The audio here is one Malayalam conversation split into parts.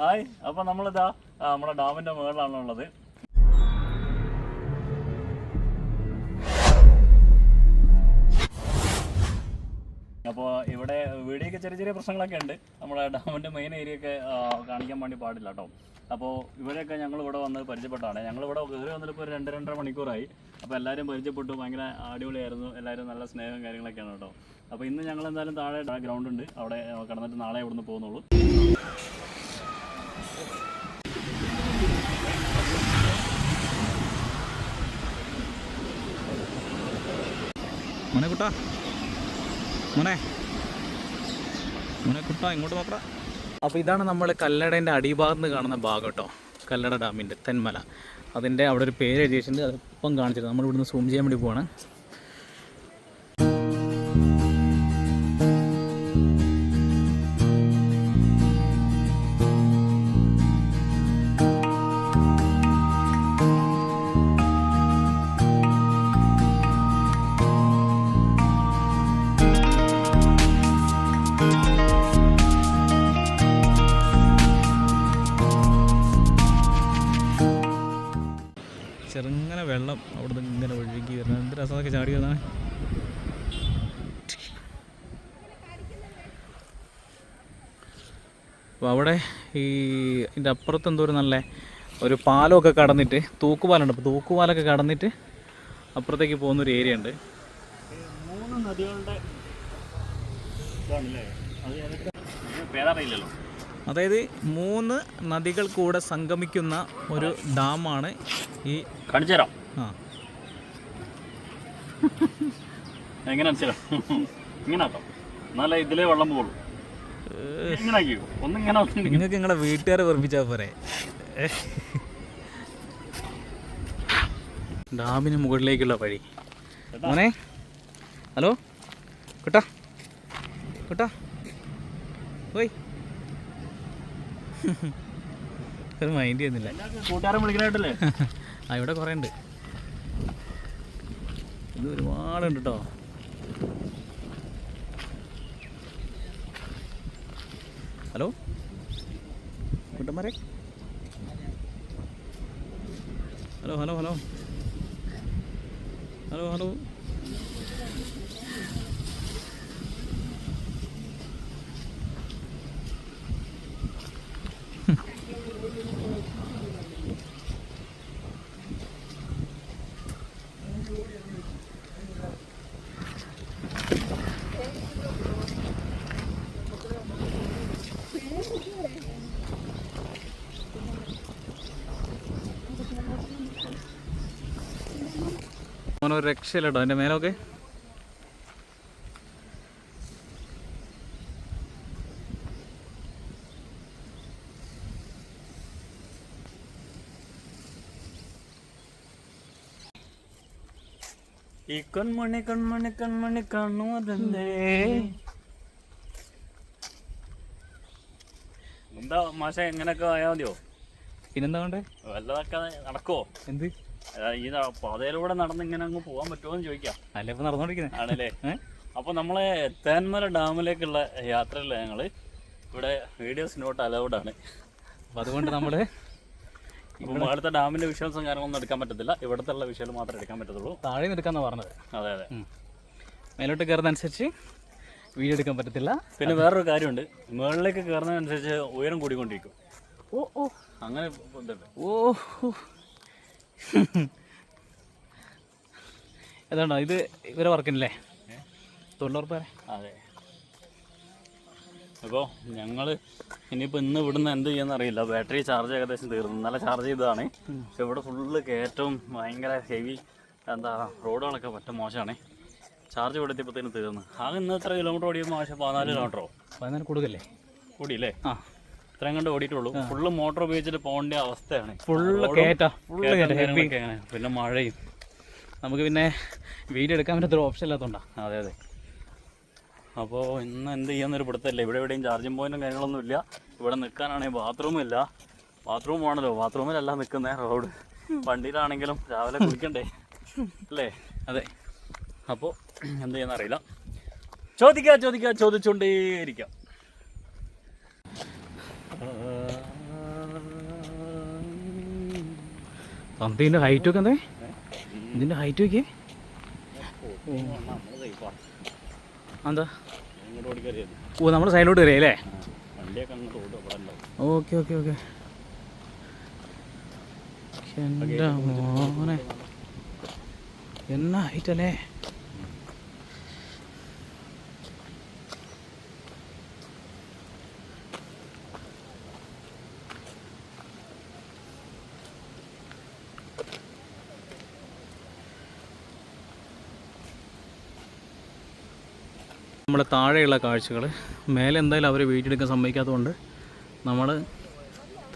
ഹായ് അപ്പൊ നമ്മളിതാ നമ്മുടെ ഡാമിന്റെ മുകളിലാണുള്ളത് അപ്പോൾ ഇവിടെ വീടിയൊക്കെ ചെറിയ ചെറിയ പ്രശ്നങ്ങളൊക്കെ ഉണ്ട് നമ്മുടെ ഡാമിന്റെ മെയിൻ ഏരിയ ഒക്കെ കാണിക്കാൻ വേണ്ടി പാടില്ല കേട്ടോ അപ്പോൾ ഇവിടെയൊക്കെ ഞങ്ങൾ ഇവിടെ വന്ന് പരിചയപ്പെട്ടാണ് ഞങ്ങൾ ഇവിടെ കയറി വന്നിട്ട് ഇപ്പോൾ ഒരു രണ്ട് രണ്ടര മണിക്കൂറായി. അപ്പോൾ എല്ലാവരും പരിചയപ്പെട്ടു. ഭയങ്കര അടിപൊളിയായിരുന്നു. എല്ലാവരും നല്ല സ്നേഹം കാര്യങ്ങളൊക്കെയാണ് കേട്ടോ അപ്പോൾ ഇന്ന് ഞങ്ങൾ എന്തായാലും താഴെ ഗ്രൗണ്ട് ഉണ്ട്. അവിടെ കിടന്നിട്ട് നാളെ ഇവിടുന്ന് പോകുന്നുള്ളൂ. മോനെ കുട്ടാ. മോനെ. മോനെ കുട്ടാ ഇങ്ങോട്ട് നോക്കടാ. അപ്പോൾ ഇതാണ് നമ്മൾ കല്ലടേന്റെ അടിഭാഗത്ത് നിന്ന് കാണുന്ന ഭാഗം കേട്ടോ കല്ലട ഡാമിന്റെ തെന്മല. അതിന്റെ അവിടെ ഒരു പേര് എഴുതിയിട്ടുണ്ട്. അതിപ്പം കാണിച്ചിട്ടുണ്ട്. നമ്മൾ ഇവിടുന്ന് സൂം ചെയ്യാൻ വേണ്ടി പോവാണ്. വെള്ളം അവിടെ നിന്ന് ഇങ്ങനെ ഒഴുകി വരുന്നത്. എന്ത് രസമൊക്കെ ചാടി വന്നാണ് അപ്പോൾ അവിടെ ഈ ഇതിന്റെ അപ്പുറത്ത് എന്തോ ഒരു നല്ല ഒരു പാലമൊക്കെ കടന്നിട്ട് തൂക്കുപാലുണ്ട് അപ്പോൾ തൂക്കുപാലൊക്കെ കടന്നിട്ട് അപ്പുറത്തേക്ക് പോകുന്ന ഒരു ഏരിയ ഉണ്ട്. മൂന്ന് നദികളുടെ ഇതാണല്ലേ? അതായത് മൂന്ന് നദികൾ കൂടെ സംഗമിക്കുന്ന ഒരു ഡാമാണ് ഈ കാണിച്ചു തരാം ആ. എങ്ങനെ അടിച്ചോ ഇങ്ങനെ ആക്കാം. എന്നാലേ ഇതിലേ വെള്ളം പോകുള്ളൂ ഇങ്ങനെ ആക്കിയോ ഒന്നിങ്ങനെ നിങ്ങൾക്ക് നിങ്ങളെ വീട്ടുകാരെ ഓർമ്മിച്ചാൽ പോരെ. ഡാമിന് മുകളിലേക്കുള്ള വഴി. മോനെ. ഹലോ. കുട്ടാ? കുട്ടാ? ഓയ് ഒരു മൈൻഡ് ചെയ്യുന്നില്ല. കൂട്ടുകാരൻ വിളിക്കലായിട്ടല്ലേ ആ ഇവിടെ കുറേ ഉണ്ട് ഇത് ഒരുപാടുണ്ട് കേട്ടോ hello? കുട്ടന്മാരെ? Hello hello hello. Hello hello. മോനൊരു രക്ഷയില്ല കേട്ടോ എന്റെ മേലൊക്കെ. ഈ കൺമണി കൺമണി കൺമണി കാണുവതല്ലേ എന്താ മാഷ എങ്ങനെയൊക്കെ ആയാൽ മതിയോ? പിന്നെന്താ വേണ്ടേ വല്ലതൊക്കെ നടക്കുവോ? എന്ത്? ഈ പാതയിലൂടെ നടന്ന് ഇങ്ങനെ അങ്ങ് പോകാൻ പറ്റുമോ എന്ന് ചോദിക്കാം. അല്ല ഇപ്പൊ നടന്നോണ്ടിരിക്കുന്നത് ആണല്ലേ? അപ്പൊ നമ്മളെ തേന്മല ഡാമിലേക്കുള്ള യാത്രയില്ല ഞങ്ങൾ? ഇവിടെ വീഡിയോസ് നോട്ട് അലൗഡ് ആണ്. അപ്പൊ അതുകൊണ്ട് നമ്മൾ ഇപ്പൊ അടുത്ത ഡാമിന്റെ വിഷ്വൽസും കാര്യങ്ങളൊന്നും എടുക്കാൻ പറ്റത്തില്ല. ഇവിടുത്തെ ഉള്ള വിഷ്വൽ മാത്രമേ എടുക്കാൻ പറ്റത്തുള്ളൂ. താഴെ നിന്ന് എടുക്കാമെന്നാണ് പറഞ്ഞത്. അതെ അതെ. മേലോട്ട് കയറുന്നതനുസരിച്ച് വീഡിയോ എടുക്കാൻ പറ്റത്തില്ല. പിന്നെ വേറൊരു കാര്യമുണ്ട്. മുകളിലേക്ക് കയറുന്നതനുസരിച്ച് ഉയരം കൂടിക്കൊണ്ടിരിക്കും. ഓ ഓ. അങ്ങനെ ഓ ഏതാണ്ടോ ഇത് ഇവരെ വർക്കിനല്ലേ? തൊണ്ണൂറുപ്പേരെ. അതെ. അപ്പോൾ ഞങ്ങൾ ഇനിയിപ്പോൾ ഇന്ന് ഇവിടുന്ന് എന്ത് ചെയ്യുന്ന അറിയില്ല. ബാറ്ററി ചാർജ് ഏകദേശം തീർന്നു. നല്ല ചാർജ് ചെയ്തതാണ്. പക്ഷെ ഇവിടെ ഫുള്ള് കയറ്റവും ഭയങ്കര ഹെവി എന്താ റോഡുകളൊക്കെ പറ്റ മോശമാണ് ചാർജ് കൊടുത്തപ്പോഴത്തേനും തീർന്നു. ആകെ ഇന്ന് എത്ര കിലോമീറ്റർ ഓടിയപ്പോൾ മോശം പതിനാല് കിലോമീറ്ററോ പതിനാല് കൂടുതലല്ലേ കൂടിയില്ലേ? ആ. ഇത്രയും കണ്ട് ഓടിയിട്ടുള്ളൂ. ഫുള്ള് മോട്ടോർ ഉപയോഗിച്ചിട്ട് പോകേണ്ട അവസ്ഥയാണ്. ഫുള്ള് കേറ്റാ. ഫുള്ള് ഹെവി പിന്നെ മഴയും. നമുക്ക് പിന്നെ വീഡിയോ എടുക്കാൻ പറ്റാത്തൊരു ഓപ്ഷൻ ഇല്ലാത്തതുകൊണ്ടാ അതെ അതെ. അപ്പോൾ ഇന്ന് എന്ത് ചെയ്യാന്നൊരു പിടുത്തല്ല ഇവിടെ എവിടെയും ചാർജിങ് പോയിന്റും കാര്യങ്ങളൊന്നും ഇല്ല. ഇവിടെ നിൽക്കാനാണെങ്കിൽ ബാത്റൂമും ഇല്ല. ബാത്റൂം ആണല്ലോ ബാത്റൂമിലല്ല നിൽക്കുന്നേ റോഡ് വണ്ടിയിലാണെങ്കിലും രാവിലെ കുളിക്കണ്ടേ? അല്ലേ? അതെ. അപ്പോൾ എന്ത് ചെയ്യുന്ന അറിയില്ല ചോദിക്കുക ചോദിക്കുക ചോദിച്ചുകൊണ്ടേയിരിക്കാം ഇതിന്റെ ഹൈറ്റ് ഒക്കെ എന്തേ? ഇതിന്റെ ഹൈറ്റ് ഒക്കെ? ഓ നമ്മുടെ സൈഡിലോട്ട് കയറിയ അല്ലേ? Okay okay okay. എന്റെ മോനെ. എന്നാ ഹൈറ്റ് അല്ലേ? നമ്മുടെ താഴെയുള്ള കാഴ്ചകൾ. മേലെ എന്തായാലും അവർ വീട്ടിലെടുക്കാൻ സമ്മതിക്കാത്തതുകൊണ്ട് നമ്മൾ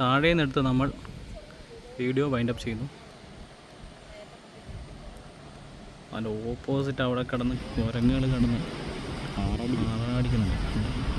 താഴെ നിന്നെടുത്ത് നമ്മൾ വീഡിയോ വൈൻഡപ്പ് ചെയ്യുന്നു. അതിന്റെ ഓപ്പോസിറ്റ് അവിടെ കിടന്ന് കുരങ്ങുകൾ കിടന്ന് ആറാടിക്കുന്നുണ്ട്.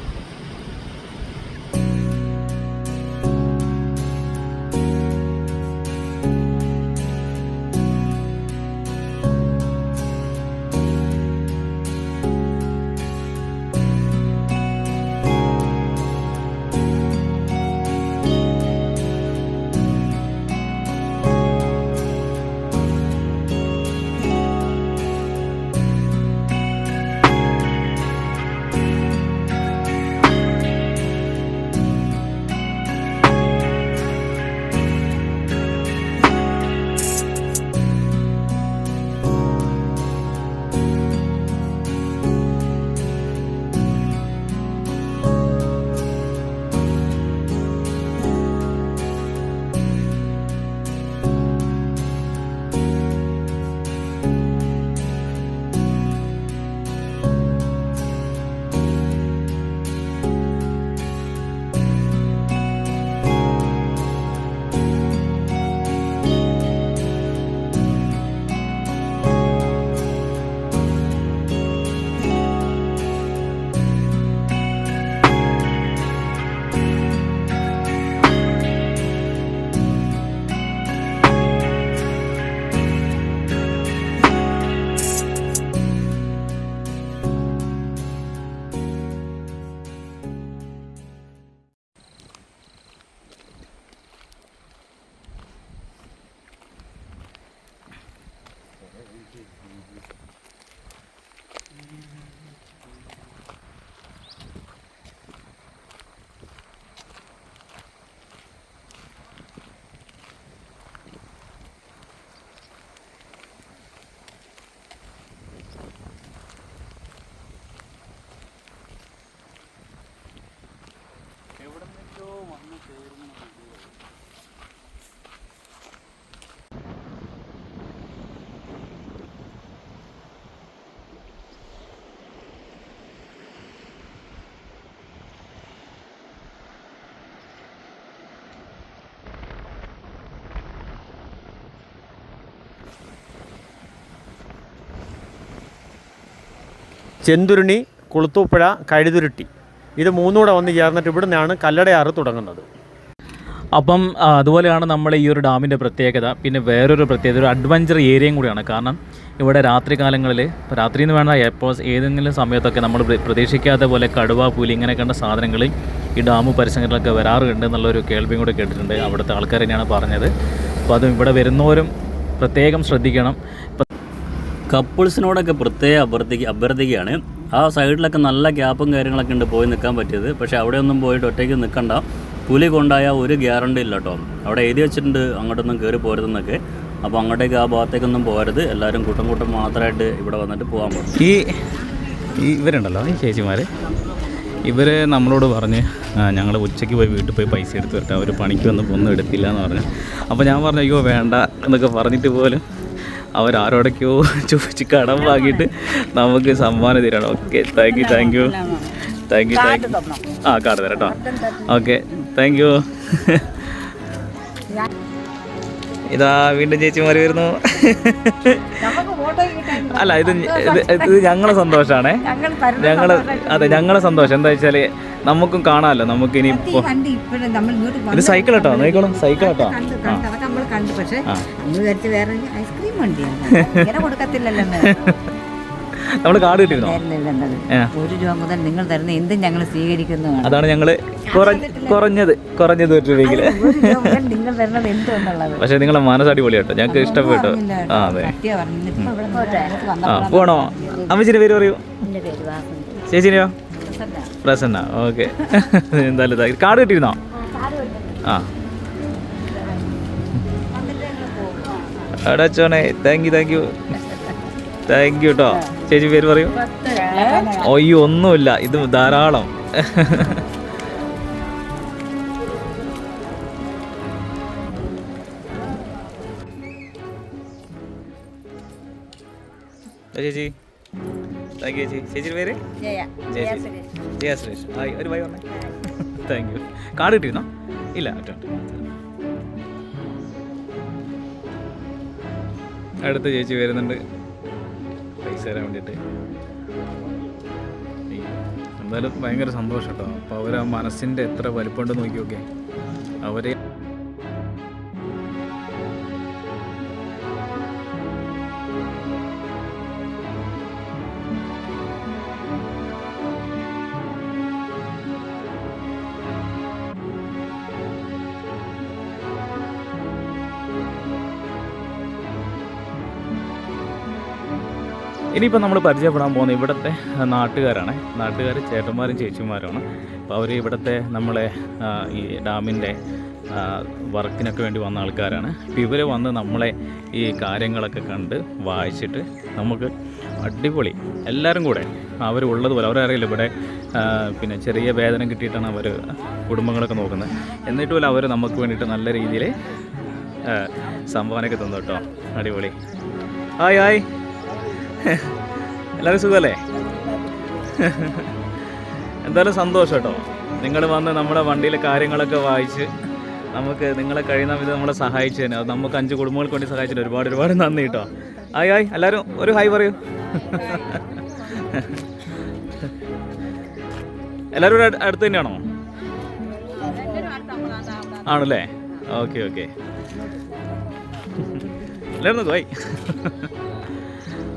Thank you. ചെന്തുരുണി കുളുത്തൂപ്പുഴ കഴുതുരുട്ടി. ഇത് മൂന്നൂടെ വന്ന് ചേർന്നിട്ട് ഇവിടെ നിന്നാണ് കല്ലടയാറ് തുടങ്ങുന്നത്. അപ്പം അതുപോലെയാണ് നമ്മൾ ഈ ഒരു ഡാമിന്റെ പ്രത്യേകത. പിന്നെ വേറൊരു പ്രത്യേകത ഒരു അഡ്വഞ്ചർ ഏരിയയും കൂടിയാണ്. കാരണം ഇവിടെ രാത്രി കാലങ്ങളിൽ രാത്രി എന്ന് വേണ്ട എപ്പോൾ ഏതെങ്കിലും സമയത്തൊക്കെ നമ്മൾ പ്ര- പ്രതീക്ഷിക്കാത്ത പോലെ കടുവ പുലി ഇങ്ങനെ കണ്ട സാധനങ്ങൾ ഈ ഡാം പരിസരങ്ങളിലൊക്കെ വരാറുണ്ട് എന്നുള്ളൊരു കേൾവിയും കൂടെ കേട്ടിട്ടുണ്ട് അവിടുത്തെ ആൾക്കാർ തന്നെയാണ് പറഞ്ഞത്. അപ്പോൾ അതും ഇവിടെ വരുന്നവരും പ്രത്യേകം ശ്രദ്ധിക്കണം. കപ്പിൾസിനോടൊക്കെ പ്രത്യേക അഭ്യർത്ഥിക്ക അഭ്യർത്ഥിക്കുകയാണ്. ആ സൈഡിലൊക്കെ നല്ല ഗ്യാപ്പും കാര്യങ്ങളൊക്കെ ഉണ്ട് പോയി നിൽക്കാൻ പറ്റിയത്. പക്ഷേ അവിടെയൊന്നും പോയിട്ട് ഒറ്റയ്ക്ക് നിൽക്കണ്ട. പുലി കൊണ്ടായ ഒരു ഗ്യാരണ്ടി ഇല്ല കേട്ടോ. അവിടെ എഴുതി വെച്ചിട്ടുണ്ട് അങ്ങോട്ടൊന്നും കയറി പോരുതെന്നൊക്കെ. അപ്പോൾ അങ്ങോട്ടേക്ക് ആ ഭാഗത്തേക്കൊന്നും പോരുത് എല്ലാവരും കൂട്ടം കൂട്ടം മാത്രമായിട്ട് ഇവിടെ വന്നിട്ട് പോകാൻ ഈ ഈ ഇവരുണ്ടല്ലോ ഈ ചേച്ചിമാർ ഇവർ നമ്മളോട് പറഞ്ഞ് ഞങ്ങൾ ഉച്ചയ്ക്ക് പോയി വീട്ടിൽ പോയി പൈസ എടുത്ത് വരട്ടെ അവർ പണിക്ക് വന്ന് ഒന്നും എടുത്തില്ല എന്ന് പറഞ്ഞു. അപ്പോൾ ഞാൻ പറഞ്ഞു അയ്യോ വേണ്ട എന്നൊക്കെ പറഞ്ഞിട്ട് പോലും അവരാരോടൊക്കെയോ ചോദിച്ച് കടം വാങ്ങിയിട്ട് നമുക്ക് സമ്മാനം തരണം. Okay thank you thank you thank you thank you ആ കാർഡ് തരാം കേട്ടോ. ഓക്കെ താങ്ക് യു ഇതാ വീണ്ടും ചേച്ചിമാർ വരുന്നു. അല്ല ഇത് ഇത് ഞങ്ങളെ സന്തോഷമാണേ ഞങ്ങൾ അതെ ഞങ്ങളെ സന്തോഷം. എന്താ വെച്ചാൽ നമുക്കും കാണാമല്ലോ നമുക്ക് ഇനി ഇത് സൈക്കിൾ കേട്ടോ? നോക്കോളൂ സൈക്കിൾ കേട്ടോ? നമ്മൾ കണ്ടു പക്ഷെ ആ. നമ്മൾ വേറെ ഐസ്ക്രീം വണ്ടിയാണ്. ഇങ്ങനെ കൊടുക്കത്തില്ലല്ലോ നമ്മൾ കാർഡ് കിട്ടിയിരുന്നോ. ഒരു രൂപ മുതൽ നിങ്ങൾ തരുന്ന എന്തും ഞങ്ങൾ സ്വീകരിക്കുന്നു അതാണ് ഞങ്ങൾ കുറഞ്ഞത് കുറഞ്ഞത് ഒരു രൂപയെങ്കിൽ നിങ്ങൾ തരുന്നത് എന്തുണ്ടെന്നുള്ളത് പക്ഷേ നിങ്ങളുടെ മനസ്സ് അടിപൊളിയാട്ടോ ഞങ്ങൾക്ക് ഇഷ്ടപ്പെട്ടു. ആ അതെ. പറഞ്ഞിട്ട് ഇപ്പൊ ഇവിടെ ആ പോണോ? അമ്മച്ചിന്റെ പേര് പറയൂ. ചേച്ചിനെയോ? പ്രസന്ന. ഓക്കെ. എന്തായാലും ഇതാ. കാർഡ് കിട്ടിയിരുന്നോ? ആ. അടച്ചോണേ thank you thank you thank you കേട്ടോ ചേച്ചി പേര് പറയൂ. ഒയ്യോ ഒന്നുമില്ല ഇത് ധാരാളം. ചേച്ചി. താങ്ക് യു ചേച്ചി. ചേച്ചിയുടെ പേര്? ചേച്ചി ജയ സുരേഷ്. ഹായ് ഒരു ബൈ പറഞ്ഞേ? താങ്ക് യു കാർഡ് കിട്ടിയിരുന്നോ? ഇല്ല അടുത്ത ചേച്ചി വരുന്നുണ്ട്. പൈസ തരാൻ വേണ്ടിയിട്ട്. എന്തായാലും ഭയങ്കര സന്തോഷം കേട്ടോ. അപ്പോൾ അവർ ആ മനസ്സിന്റെ എത്ര വലിപ്പമുണ്ട് നോക്കി നോക്കിയൊക്കെ. അവർ ഇനിയിപ്പോൾ നമ്മൾ പരിചയപ്പെടാൻ പോകുന്നത് ഇവിടുത്തെ നാട്ടുകാരാണ്. നാട്ടുകാർ ചേട്ടന്മാരും ചേച്ചിമാരുമാണ്. അപ്പോൾ അവർ ഇവിടുത്തെ നമ്മളെ ഈ ഡാമിന്റെ വർക്കിനൊക്കെ വേണ്ടി വന്ന ആൾക്കാരാണ്. അപ്പോൾ ഇവർ വന്ന് നമ്മളെ ഈ കാര്യങ്ങളൊക്കെ കണ്ട് വായിച്ചിട്ട് നമുക്ക് അടിപൊളി എല്ലാവരും കൂടെ അവർ ഉള്ളതുപോലെ അവരറിയില്ല ഇവിടെ പിന്നെ ചെറിയ വേതനം കിട്ടിയിട്ടാണ് അവർ കുടുംബങ്ങളൊക്കെ നോക്കുന്നത്. എന്നിട്ട് പോലും അവർ നമുക്ക് വേണ്ടിയിട്ട് നല്ല രീതിയിൽ സംഭാവനയൊക്കെ തന്നു കേട്ടോ. അടിപൊളി. Hi hi. എല്ലാവരും സുഖമല്ലേ എന്തായാലും സന്തോഷം കേട്ടോ. നിങ്ങൾ വന്ന് നമ്മുടെ വണ്ടിയിലെ കാര്യങ്ങളൊക്കെ വായിച്ച് നമുക്ക് നിങ്ങളെ കഴിയുന്ന വിധം നമ്മളെ സഹായിച്ചതിന് അത് നമുക്ക് അഞ്ച് കുടുംബങ്ങൾക്ക് വേണ്ടി സഹായിച്ചതിന് ഒരുപാട് ഒരുപാട് നന്ദി കേട്ടോ. ആയി ആയി എല്ലാവരും ഒരു ഹായ് പറയൂ. എല്ലാവരും ഇവിടെ അടുത്ത് തന്നെയാണോ? ആണല്ലേ? Okay okay. എല്ലാവരും ഹായ്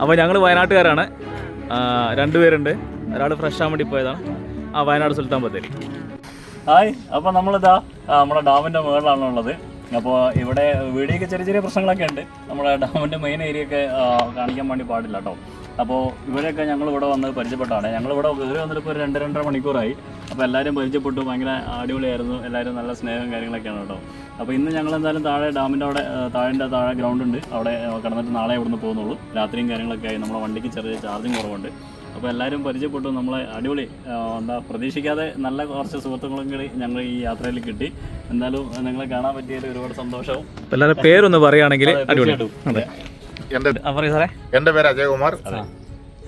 അപ്പോൾ ഞങ്ങൾ വയനാട്ടുകാരാണ്. രണ്ടുപേരുണ്ട്. ഒരാൾ ഫ്രഷ് ആവാൻ വേണ്ടി പോയതാണ്. ആ വയനാട് സുൽത്താൻ ബത്തേരി. ഹായ് അപ്പോൾ നമ്മളിതാ നമ്മുടെ ഡാമിന്റെ മുകളിലാണ് ഉള്ളത് അപ്പോൾ ഇവിടെ വീടിയൊക്കെ ചെറിയ ചെറിയ പ്രശ്നങ്ങളൊക്കെ ഉണ്ട്. നമ്മുടെ ഡാമിന്റെ മെയിൻ ഏരിയ ഒക്കെ കാണിക്കാൻ വേണ്ടി പാടില്ല കേട്ടോ അപ്പോൾ ഇവരെയൊക്കെ ഞങ്ങൾ ഇവിടെ വന്ന് പരിചയപ്പെട്ടാണ് ഞങ്ങൾ ഇവിടെ കയറി വന്നിട്ട് ഇപ്പോൾ ഒരു രണ്ട് രണ്ടര മണിക്കൂറായി. അപ്പോൾ എല്ലാവരും പരിചയപ്പെട്ടു. ഭയങ്കര അടിപൊളിയായിരുന്നു. എല്ലാവരും നല്ല സ്നേഹം കാര്യങ്ങളൊക്കെയാണ് കേട്ടോ. അപ്പോൾ ഇന്ന് ഞങ്ങൾ എന്തായാലും താഴെ ഡാമിന്റെ അവിടെ താഴെന്റെ താഴെ താഴെ ഗ്രൗണ്ട് ഉണ്ട്. അവിടെ കടന്നിട്ട് നാളെ ഇവിടുന്ന് പോകുന്നുള്ളൂ. രാത്രിയും കാര്യങ്ങളൊക്കെ ആയി. നമ്മുടെ വണ്ടിക്ക് ചെറിയ ചാർജിങ് കുറവുണ്ട്. അപ്പോൾ എല്ലാവരും പരിചയപ്പെട്ടു. നമ്മളെ അടിപൊളി എന്താ പ്രതീക്ഷിക്കാതെ നല്ല കുറച്ച് സുഹൃത്തുക്കളും കൂടി ഞങ്ങൾ ഈ യാത്രയിൽ കിട്ടി. എന്തായാലും നിങ്ങളെ കാണാൻ പറ്റിയതിൽ ഒരുപാട് സന്തോഷവും. പേരൊന്ന് പറയുകയാണെങ്കിൽ. അതെ. എന്റെ സാറേ. എന്റെ പേര് അജയകുമാർ.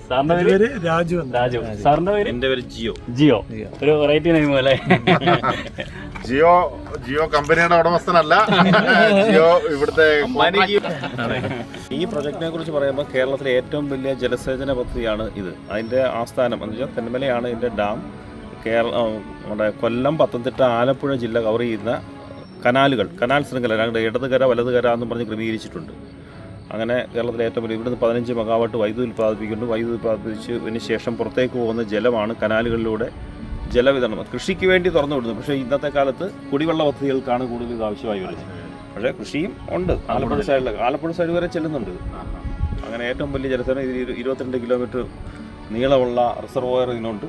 സാറിന്റെ പേര്? രാജു രാജു. സാറിന്റെ പേര്? എന്റെ പേര് ജിയോ. ജിയോ. ഒരു വെറൈറ്റി നെയിം അല്ലേ? ജിയോ ജിയോ കമ്പനിയുടെ ഉടമസ്ഥനല്ല. ജിയോ ഇവിടുത്തെ ഈ പ്രൊജക്റ്റിനെ കുറിച്ച് പറയുമ്പോൾ കേരളത്തിലെ ഏറ്റവും വലിയ ജലസേചന പദ്ധതിയാണ് ഇത്. അതിന്റെ ആസ്ഥാനം എന്ന് വെച്ചാൽ തെന്മലയാണ് ഇതിന്റെ ഡാം. കേരള നമ്മുടെ കൊല്ലം പത്തനംതിട്ട ആലപ്പുഴ ജില്ല കവർ ചെയ്യുന്ന കനാലുകൾ കനാൽ ശൃംഖല ഇടതുകര വലതുകര എന്ന് പറഞ്ഞ് ക്രമീകരിച്ചിട്ടുണ്ട്. അങ്ങനെ കേരളത്തിലെ ഏറ്റവും വലിയ ഇവിടുന്ന് പതിനഞ്ച് മെഗാവാട്ട് വൈദ്യുതി ഉൽപ്പാദിപ്പിക്കുന്നുണ്ട്. വൈദ്യുതി ഉൽപ്പാദിപ്പിച്ചതിന് ശേഷം പുറത്തേക്ക് പോകുന്ന ജലമാണ് കനാലുകളിലൂടെ ജലവിതരണം. കൃഷിക്ക് വേണ്ടി തുറന്നു വിടുന്നു. പക്ഷേ ഇന്നത്തെ കാലത്ത് കുടിവെള്ള പദ്ധതികൾക്കാണ് കൂടുതൽ ഇത് ആവശ്യമായി വരുന്നത്. പക്ഷേ കൃഷിയും ഉണ്ട്. ആലപ്പുഴ സൈഡിൽ ആലപ്പുഴ സൈഡ് വരെ ചെല്ലുന്നുണ്ട്. അങ്ങനെ ഏറ്റവും വലിയ ജലസേന ഇത് ഇരു- ഇരുപത്തിരണ്ട് കിലോമീറ്റർ നീളമുള്ള റിസർവോയർ ഇതിനുണ്ട്.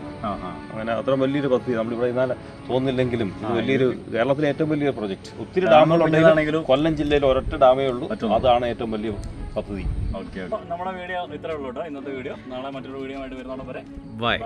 അങ്ങനെ അത്ര വലിയൊരു പദ്ധതി നമ്മളിവിടെ ഇന്നാലെ തോന്നില്ലെങ്കിലും ഇത് വലിയൊരു കേരളത്തിലെ ഏറ്റവും വലിയ പ്രൊജക്ട് ഒത്തിരി ഡാമുകളുണ്ടെങ്കിലും കൊല്ലം ജില്ലയിൽ ഒരൊറ്റ ഡാമേ ഉള്ളൂ. അതാണ് ഏറ്റവും വലിയ പദ്ധതി. ഓക്കെ നമ്മുടെ വീഡിയോ ഇത്രേ ഉള്ളൂ കേട്ടോ. ഇന്നത്തെ വീഡിയോ. നാളെ മറ്റൊരു വീഡിയോ ആയിട്ട് വരുന്നോളം വരെ ബൈ